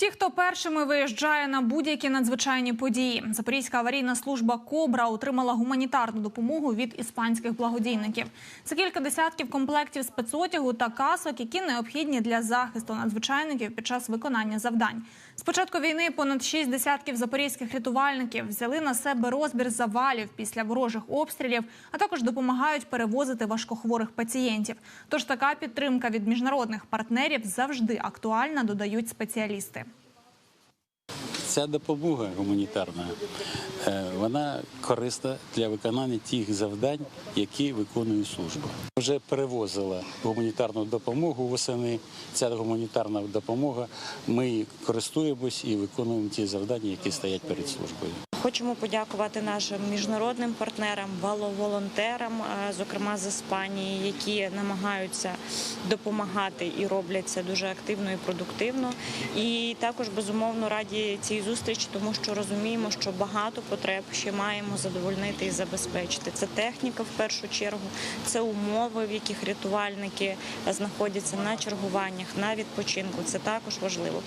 Ті, хто першими виїжджає на будь-які надзвичайні події, Запорізька аварійна служба Кобра отримала гуманітарну допомогу від іспанських благодійників. Це кілька десятків комплектів спецодягу та касок, які необхідні для захисту надзвичайників під час виконання завдань. З початку війни понад шість десятків запорізьких рятувальників взяли на себе розбір завалів після ворожих обстрілів, а також допомагають перевозити важкохворих пацієнтів. Тож така підтримка від міжнародних партнерів завжди актуальна, додають спеціалісти. Ця допомога гуманітарна е, вона корисна для виконання тих завдань, які виконує служба. Вже перевозила гуманітарну допомогу восени. Ця гуманітарна допомога. Ми користуємось і виконуємо ті завдання, які стоять перед службою. Хочемо подякувати нашим міжнародним партнерам, волонтерам, е, зокрема з Іспанії, які намагаються допомагати і роблять це дуже активно і продуктивно. І також безумовно раді цій зустрічі, тому що розуміємо, що багато потреб ще маємо задовольнити і забезпечити. Це техніка в першу чергу, це умови, в яких рятувальники знаходяться на чергуваннях, на відпочинку. Це також важливо.